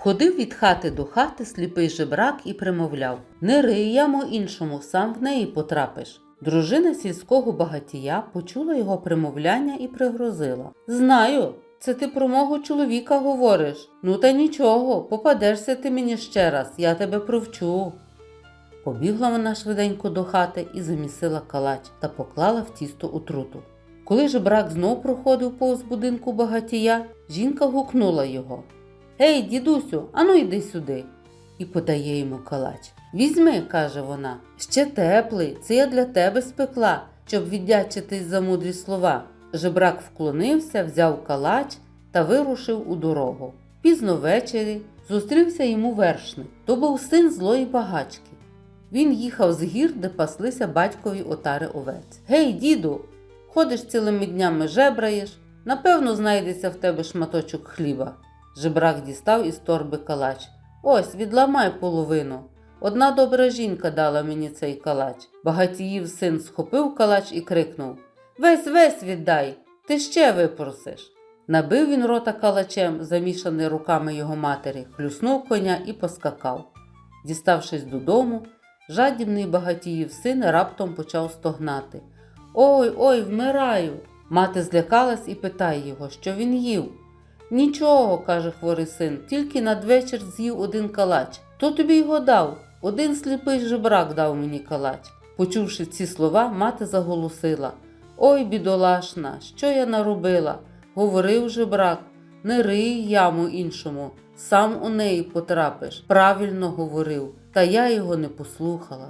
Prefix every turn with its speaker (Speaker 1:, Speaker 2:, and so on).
Speaker 1: Ходив від хати до хати сліпий жебрак і примовляв Не рий іншому, сам в неї потрапиш. Дружина сільського багатія почула його примовляння і пригрозила Знаю, це ти про мого чоловіка говориш. Ну та нічого, попадешся ти мені ще раз, я тебе провчу. Побігла вона швиденько до хати і замісила калач та поклала в тісто отруту. Коли жебрак знов проходив повз будинку багатія, жінка гукнула його. Гей, дідусю, ану йди сюди. І подає йому калач. Візьми, каже вона, ще теплий, це я для тебе спекла, щоб віддячитись за мудрі слова. Жебрак вклонився, взяв калач та вирушив у дорогу. Пізно ввечері зустрівся йому вершник. То був син злої багачки. Він їхав з гір, де паслися батькові отари овець. Гей, діду, ходиш цілими днями жебраєш, напевно, знайдеться в тебе шматочок хліба. Жебрак дістав із торби калач. Ось, відламай половину. Одна добра жінка дала мені цей калач. Багатіїв син схопив калач і крикнув Весь весь віддай, ти ще випросиш. Набив він рота калачем, замішаний руками його матері, хлюснув коня і поскакав. Діставшись додому, жадібний багатіїв син раптом почав стогнати. Ой, ой, вмираю. Мати злякалась і питає його, що він їв. Нічого, каже хворий син, тільки надвечір з'їв один калач. Хто тобі його дав? Один сліпий жебрак дав мені калач. Почувши ці слова, мати заголосила Ой, бідолашна, що я наробила? Говорив жебрак, не рий яму іншому, сам у неї потрапиш. Правильно говорив, та я його не послухала.